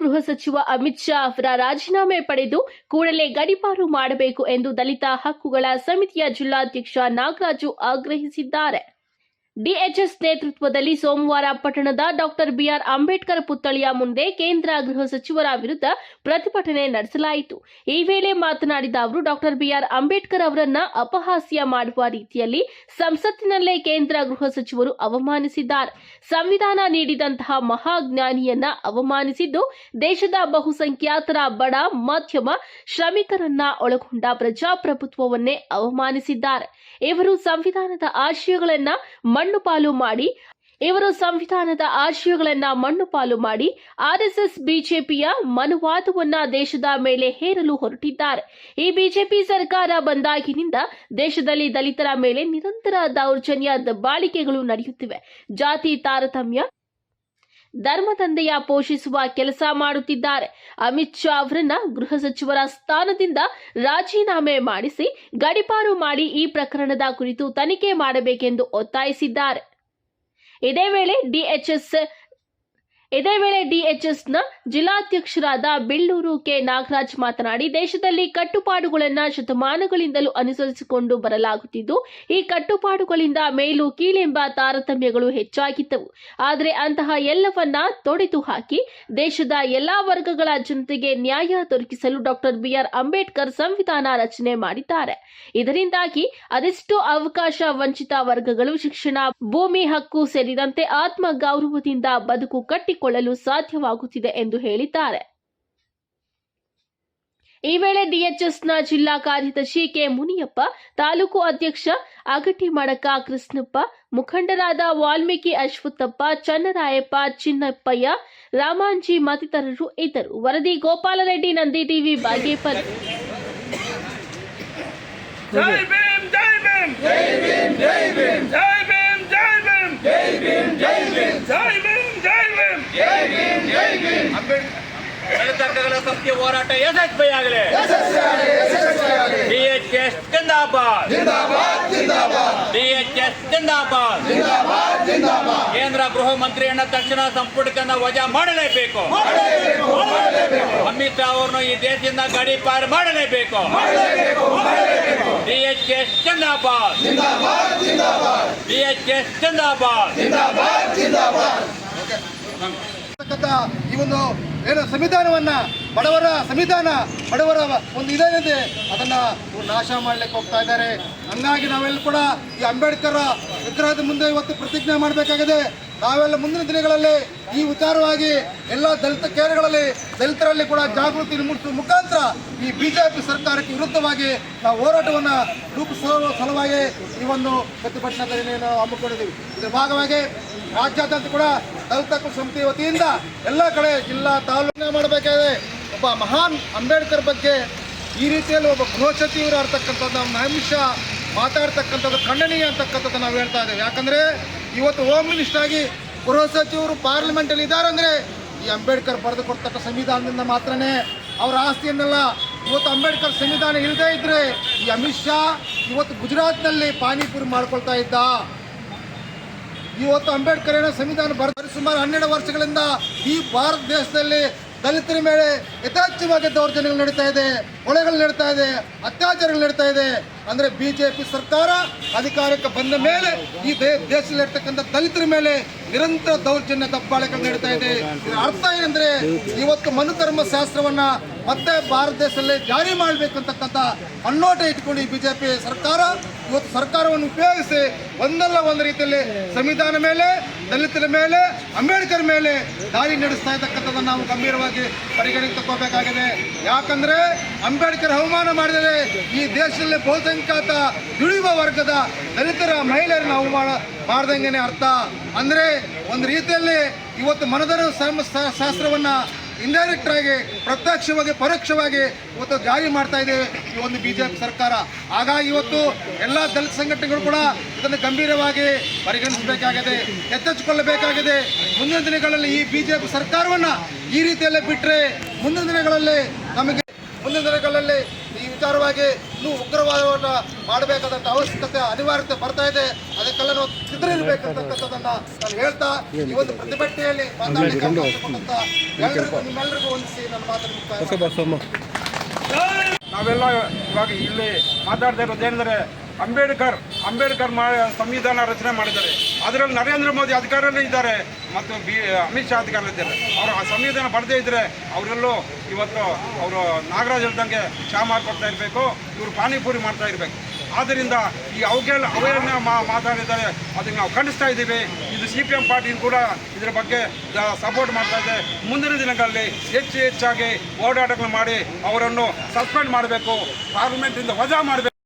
ಗೃಹ ಸಚಿವ ಅಮಿತ್ ಶಾ ಅವರ ರಾಜೀನಾಮೆ ಪಡೆದು ಕೂಡಲೇ ಗಡಿಪಾರು ಮಾಡಬೇಕು ಎಂದು ದಲಿತ ಹಕ್ಕುಗಳ ಸಮಿತಿಯ ಜಿಲ್ಲಾಧ್ಯಕ್ಷ ನಾಗರಾಜು ಆಗ್ರಹಿಸಿದ್ದಾರೆ. ಡಿಎಚ್ಎಸ್ ನೇತೃತ್ವದಲ್ಲಿ ಸೋಮವಾರ ಪಟ್ಟಣದ ಡಾಕ್ಟರ್ ಬಿಆರ್ ಅಂಬೇಡ್ಕರ್ ಪುತ್ಥಳಿಯ ಮುಂದೆ ಕೇಂದ್ರ ಗೃಹ ಸಚಿವರ ವಿರುದ್ಧ ಪ್ರತಿಭಟನೆ ನಡೆಸಲಾಯಿತು. ಈ ವೇಳೆ ಮಾತನಾಡಿದ ಅವರು, ಡಾಕ್ಟರ್ ಬಿಆರ್ ಅಂಬೇಡ್ಕರ್ ಅವರನ್ನ ಅಪಹಾಸ್ಯ ಮಾಡುವ ರೀತಿಯಲ್ಲಿ ಸಂಸತ್ತಿನಲ್ಲೇ ಕೇಂದ್ರ ಗೃಹ ಸಚಿವರು ಅವಮಾನಿಸಿದ್ದಾರೆ. ಸಂವಿಧಾನ ನೀಡಿದಂತಹ ಮಹಾಜ್ಞಾನಿಯನ್ನ ಅವಮಾನಿಸಿದ್ದು ದೇಶದ ಬಹುಸಂಖ್ಯಾತರ ಬಡ, ಮಧ್ಯಮ ಶ್ರಮಿಕರನ್ನ ಒಳಗೊಂಡ ಪ್ರಜಾಪ್ರಭುತ್ವವನ್ನೇ ಅವಮಾನಿಸಿದ್ದಾರೆ. ಇವರು ಸಂವಿಧಾನದ ಆಶಯಗಳನ್ನ ಮಣ್ಣು ಪಾಲು ಮಾಡಿ, ಇವರು ಸಂವಿಧಾನದ ಆಶಯಗಳನ್ನ ಮಣ್ಣು ಪಾಲು ಮಾಡಿ ಆರ್ಎಸ್ಎಸ್ ಬಿಜೆಪಿಯ ಮನುವಾದವನ್ನ ದೇಶದ ಮೇಲೆ ಹೇರಲು ಹೊರಟಿದ್ದಾರೆ. ಈ ಬಿಜೆಪಿ ಸರ್ಕಾರ ಬಂದಾಗಿನಿಂದ ದೇಶದಲ್ಲಿ ದಲಿತರ ಮೇಲೆ ನಿರಂತರ ದೌರ್ಜನ್ಯ ದಬ್ಬಾಳಿಕೆಗಳು ನಡೆಯುತ್ತಿವೆ. ಜಾತಿ ತಾರತಮ್ಯ ಧರ್ಮದಂಧೆಯ ಪೋಷಿಸುವ ಕೆಲಸ ಮಾಡುತ್ತಿದ್ದಾರೆ. ಅಮಿತ್ ಶಾ ಅವರನ್ನ ಗೃಹ ಸಚಿವರ ಸ್ಥಾನದಿಂದ ರಾಜೀನಾಮೆ ಮಾಡಿಸಿ ಗಡಿಪಾರು ಮಾಡಿ ಈ ಪ್ರಕರಣದ ಕುರಿತು ತನಿಖೆ ಮಾಡಬೇಕೆಂದು ಒತ್ತಾಯಿಸಿದ್ದಾರೆ. ಇದೇ ವೇಳೆ ಡಿಎಚ್ಎಸ್ ಇದೇ ವೇಳೆ ಡಿಎಚ್ಎಸ್ನ ಜಿಲ್ಲಾಧ್ಯಕ್ಷರಾದ ಬಿಳ್ಳೂರು ಕೆ ನಾಗರಾಜ್ ಮಾತನಾಡಿ, ದೇಶದಲ್ಲಿ ಕಟ್ಟುಪಾಡುಗಳನ್ನು ಶತಮಾನಗಳಿಂದಲೂ ಅನುಸರಿಸಿಕೊಂಡು ಬರಲಾಗುತ್ತಿದ್ದು, ಈ ಕಟ್ಟುಪಾಡುಗಳಿಂದ ಮೇಲು ಕೀಳೆಂಬ ತಾರತಮ್ಯಗಳು ಹೆಚ್ಚಾಗಿದ್ದವು. ಆದರೆ ಅಂತಹ ಎಲ್ಲವನ್ನ ತೊಡೆದು ಹಾಕಿ, ದೇಶದ ಎಲ್ಲಾ ವರ್ಗಗಳ ಜನತೆಗೆ ನ್ಯಾಯ ದೊರಕಿಸಲು ಡಾಕ್ಟರ್ ಬಿಆರ್ ಅಂಬೇಡ್ಕರ್ ಸಂವಿಧಾನ ರಚನೆ ಮಾಡಿದ್ದಾರೆ. ಇದರಿಂದಾಗಿ ಅದೆಷ್ಟು ಅವಕಾಶ ವಂಚಿತ ವರ್ಗಗಳು ಶಿಕ್ಷಣ, ಭೂಮಿ ಹಕ್ಕು ಸೇರಿದಂತೆ ಆತ್ಮ ಗೌರವದಿಂದ ಬದುಕು ಕಟ್ಟಿಕೊಳ್ಳಲು ಸಾಧ್ಯವಾಗುತ್ತಿದೆ ಎಂದು ಹೇಳಿದ್ದಾರೆ. ಈ ವೇಳೆ ಡಿಎಚ್ಎಸ್ನ ಜಿಲ್ಲಾ ಕಾರ್ಯದರ್ಶಿ ಕೆ. ಮುನಿಯಪ್ಪ, ತಾಲೂಕು ಅಧ್ಯಕ್ಷ ಅಗಟಿ ಮಡಕ ಕೃಷ್ಣಪ್ಪ, ಮುಖಂಡರಾದ ವಾಲ್ಮೀಕಿ ಅಶ್ವತ್ಥಪ್ಪ, ಚನ್ನರಾಯಪ್ಪ, ಚಿನ್ನಪ್ಪಯ್ಯ, ರಾಮಾಂಜಿ ಮತ್ತಿತರರು ಇದ್ದರು. ವರದಿ ಗೋಪಾಲರೆಡ್ಡಿ ನಂದಿ ಟಿವಿ, ಬಾಗೇಪಲ್ಲಿ. ಹಕ್ಕುಗಳ ಸಮಿತಿ ಹೋರಾಟ ಯಶಸ್ವಿ ಆಗಲಿ ಡಿಎಚ್ಎಸ್ ಜಿಂದಾಬಾದ್. ಡಿಎಚ್ಎಸ್ ಜಿಂದಾಬಾದ್. ಕೇಂದ್ರ ಗೃಹ ಮಂತ್ರಿಯನ್ನ ತಕ್ಷಣ ಸಂಪುಟಕ್ಕನ್ನ ವಜಾ ಮಾಡಲೇಬೇಕು. ಅಮಿತ್ ಶಾ ಅವರನ್ನು ಈ ದೇಶದಿಂದ ಗಡಿ ಪಾರು ಮಾಡಲೇಬೇಕು. ಡಿಎಚ್ಎಸ್ ಜಿಂದಾಬಾದ್. ಡಿಎಚ್ಎಸ್ ಜಿಂದಾಬಾದ್. ಈ ಒಂದು ಏನು ಸಂವಿಧಾನವನ್ನು ಬಡವರ ಸಂವಿಧಾನ ಬಡವರ ಒಂದು ಇದೇನಿದೆ ಅದನ್ನ ನಾಶ ಮಾಡ್ಲಿಕ್ಕೆ ಹೋಗ್ತಾ ಇದ್ದಾರೆ. ಹಂಗಾಗಿ ನಾವೆಲ್ಲ ಕೂಡ ಈ ಅಂಬೇಡ್ಕರ್ ವಿಗ್ರಹದ ಮುಂದೆ ಇವತ್ತು ಪ್ರತಿಜ್ಞೆ ಮಾಡಬೇಕಾಗಿದೆ. ನಾವೆಲ್ಲ ಮುಂದಿನ ದಿನಗಳಲ್ಲಿ ಈ ವಿಚಾರವಾಗಿ ಎಲ್ಲ ದಲಿತ ಕೇಂದ್ರಗಳಲ್ಲಿ ದಲಿತರಲ್ಲಿ ಕೂಡ ಜಾಗೃತಿ ಮೂಡಿಸುವ ಮುಖಾಂತರ ಈ ಬಿಜೆಪಿ ಸರ್ಕಾರಕ್ಕೆ ವಿರುದ್ಧವಾಗಿ ನಾವು ಹೋರಾಟವನ್ನು ರೂಪಿಸುವ ಸಲುವಾಗಿ ಈ ಒಂದು ಪ್ರತಿಭಟನಾ ನಾವು ಹಮ್ಮಿಕೊಂಡಿದ್ದೀವಿ. ಇದರ ಭಾಗವಾಗಿ ರಾಜ್ಯಾದ್ಯಂತ ಕೂಡ ದಲಿತ ಸಮಿತಿ ವತಿಯಿಂದ ಎಲ್ಲ ಕಡೆ ಜಿಲ್ಲಾ ತಾಲೂಕಿನ ಮಾಡಬೇಕಾದ್ರೆ ಒಬ್ಬ ಮಹಾನ್ ಅಂಬೇಡ್ಕರ್ ಬಗ್ಗೆ ಈ ರೀತಿಯಲ್ಲಿ ಒಬ್ಬ ಗೃಹ ಸಚಿವರು ಇರ್ತಕ್ಕಂಥದ್ದು ನಮ್ಮ ಅಂಶ ಮಾತಾಡ್ತಕ್ಕಂಥದ್ದು, ಖಂಡನೀಯ ಅಂತಕ್ಕಂಥದ್ದು ನಾವು ಹೇಳ್ತಾ ಇದ್ದೇವೆ. ಯಾಕಂದರೆ ಇವತ್ತು ಹೋಮ್ ಮಿನಿಸ್ಟರ್ ಆಗಿ ಗೃಹ ಸಚಿವರು ಪಾರ್ಲಿಮೆಂಟಲ್ಲಿ ಇದ್ದಾರೆ ಅಂದರೆ ಈ ಅಂಬೇಡ್ಕರ್ ಬರೆದು ಕೊಡ್ತಕ್ಕ ಸಂವಿಧಾನದಿಂದ ಮಾತ್ರನೇ ಅವರ ಆಸ್ತಿಯನ್ನೆಲ್ಲ ಇವತ್ತು ಅಂಬೇಡ್ಕರ್ ಸಂವಿಧಾನ ಇಲ್ಲದೇ ಇದ್ರೆ ಈ ಅಮಿತ್ ಶಾ ಇವತ್ತು ಗುಜರಾತ್ನಲ್ಲಿ ಪಾನಿಪುರಿ ಮಾಡ್ಕೊಳ್ತಾ ಇದ್ದ. ಇವತ್ತು ಅಂಬೇಡ್ಕರ್ ಏನೋ ಸಂವಿಧಾನ ಬರೆದ ಸುಮಾರು ಹನ್ನೆರಡು ವರ್ಷಗಳಿಂದ ಈ ಭಾರತ ದೇಶದಲ್ಲಿ ದಲಿತರ ಮೇಲೆ ಯಥೇಚ್ಛವಾಗಿ ದೌರ್ಜನ್ಯಗಳು ನಡೀತಾ ಇದೆ ಕೊಳೆಗಳು ನಡೀತಾ ಇದೆ, ಅತ್ಯಾಚಾರಗಳು ನಡೀತಾ ಇದೆ. ಅಂದ್ರೆ ಬಿಜೆಪಿ ಸರ್ಕಾರ ಅಧಿಕಾರಕ್ಕೆ ಬಂದ ಮೇಲೆ ಈ ದೇಶದಲ್ಲಿರ್ತಕ್ಕಂಥ ದಲಿತರ ಮೇಲೆ ನಿರಂತರ ದೌರ್ಜನ್ಯ ದಬ್ಬಾಳಿಕೆಗಳು ನಡೀತಾ ಇದೆ. ಅರ್ಥ ಏನಂದ್ರೆ ಇವತ್ತು ಮನುಧರ್ಮ ಶಾಸ್ತ್ರವನ್ನ ಮತ್ತೆ ಭಾರತ ದೇಶದಲ್ಲಿ ಜಾರಿ ಮಾಡಬೇಕಂತಕ್ಕಂಥ ಅನ್ನೋಟ ಇಟ್ಕೊಂಡು ಈ ಬಿಜೆಪಿ ಸರ್ಕಾರ ಇವತ್ತು ಸರ್ಕಾರವನ್ನು ಉಪಯೋಗಿಸಿ ಒಂದಲ್ಲ ಒಂದು ರೀತಿಯಲ್ಲಿ ಸಂವಿಧಾನ ಮೇಲೆ, ದಲಿತರ ಮೇಲೆ, ಅಂಬೇಡ್ಕರ್ ಮೇಲೆ ದಾಳಿ ನಡೆಸ್ತಾ ಇರ್ತಕ್ಕಂಥದ್ದನ್ನು ನಾವು ಗಂಭೀರವಾಗಿ ಪರಿಗಣಿಸಿ ತಗೋಬೇಕಾಗಿದೆ ಯಾಕಂದ್ರೆ ಅಂಬೇಡ್ಕರ್ ಅವಮಾನ ಮಾಡಿದರೆ ಈ ದೇಶದಲ್ಲಿ ಬಹುಸಂಖ್ಯಾತ ದುಡಿಯುವ ವರ್ಗದ ದಲಿತರ ಮಹಿಳೆಯರನ್ನು ಅವಮಾನ ಮಾಡ್ದಂಗೆನೆ ಅರ್ಥ. ಅಂದ್ರೆ ಒಂದು ರೀತಿಯಲ್ಲಿ ಇವತ್ತು ಮನದರ ಶಾಸ್ತ್ರವನ್ನ ಇಂಡೈರೆಕ್ಟ್ ಆಗಿ, ಪ್ರತ್ಯಕ್ಷವಾಗಿ, ಪರೋಕ್ಷವಾಗಿ ಇವತ್ತು ಜಾರಿ ಮಾಡ್ತಾ ಇದೆ ಈ ಒಂದು ಬಿಜೆಪಿ ಸರ್ಕಾರ. ಹಾಗಾಗಿ ಇವತ್ತು ಎಲ್ಲ ದಲಿತ ಸಂಘಟನೆಗಳು ಕೂಡ ಇದನ್ನು ಗಂಭೀರವಾಗಿ ಪರಿಗಣಿಸಬೇಕಾಗಿದೆ ಎತ್ತೆಚ್ಚಿಕೊಳ್ಳಬೇಕಾಗಿದೆ ಮುಂದಿನ ದಿನಗಳಲ್ಲಿ ಈ ಬಿಜೆಪಿ ಸರ್ಕಾರವನ್ನ ಈ ರೀತಿಯಲ್ಲೇ ಬಿಟ್ಟರೆ ಮುಂದಿನ ದಿನಗಳಲ್ಲಿ ನಮಗೆ, ಮುಂದಿನ ದಿನಗಳಲ್ಲಿ ಈ ವಿಚಾರವಾಗಿ ಇನ್ನೂ ಉಗ್ರವಾದ ಮಾಡಬೇಕಾದಂಥ ಅವಶ್ಯಕತೆ ಅನಿವಾರ್ಯತೆ ಬರ್ತಾ ಇದೆ. ಅದಕ್ಕೆಲ್ಲ ನಾವು ಸಿದ್ಧರಿರ್ಬೇಕಂತಕ್ಕಂಥದ್ದನ್ನ ನಾನು ಹೇಳ್ತಾ ಈ ಒಂದು ಪ್ರತಿಭಟನೆಯಲ್ಲಿ ಮಾತಾಡಲಿಕ್ಕೆ ನಿಮ್ಮೆಲ್ಲರಿಗೂ ವಂದಿಸಿ ನನ್ನ ಮಾತನ್ನು ನಾವೆಲ್ಲ ಇವಾಗ ಇಲ್ಲಿ ಮಾತಾಡ್ತಾ ಇರೋದೇನೆಂದರೆ ಏನಂದರೆ ಅಂಬೇಡ್ಕರ್ ಅಂಬೇಡ್ಕರ್ ಸಂವಿಧಾನ ರಚನೆ ಮಾಡಿದ್ದಾರೆ. ಅದರಲ್ಲಿ ನರೇಂದ್ರ ಮೋದಿ ಅಧಿಕಾರಲ್ಲೇ ಇದ್ದಾರೆ ಮತ್ತು ಬಿ, ಅಮಿತ್ ಶಾ ಅಧಿಕಾರದಲ್ಲಿದ್ದಾರೆ ಅವರು ಆ ಸಂವಿಧಾನ ಬರದೇ ಇದ್ದರೆ ಅವರೆಲ್ಲೂ ಇವತ್ತು ಅವರು ನಾಗರಾಜ್ ಹೇಳ್ದಂಗೆ ಚಾ ಮಾಡಿಕೊಡ್ತಾ ಇರಬೇಕು, ಇವರು ಪಾನಿಪುರಿ ಮಾಡ್ತಾ ಇರಬೇಕು. ಆದ್ದರಿಂದ ಈ ಅವಗೆಲ್ಲ ಅವೇರ್ನ ಮಾ ಮಾತಾಡಿದ್ದಾರೆ ಅದನ್ನು ನಾವು ಖಂಡಿಸ್ತಾ ಇದ್ದೀವಿ. ಇದು ಸಿ ಪಿ ಎಂ ಪಾರ್ಟಿ ಕೂಡ ಇದರ ಬಗ್ಗೆ ಸಪೋರ್ಟ್ ಮಾಡ್ತಾ ಇದೆ. ಮುಂದಿನ ದಿನಗಳಲ್ಲಿ ಹೆಚ್ಚು ಹೆಚ್ಚಾಗಿ ಓಡಾಟಗಳು ಮಾಡಿ ಅವರನ್ನು ಸಸ್ಪೆಂಡ್ ಮಾಡಬೇಕು. ಪಾರ್ಲಿಮೆಂಟಿಂದ ವಜಾ ಮಾಡಬೇಕು.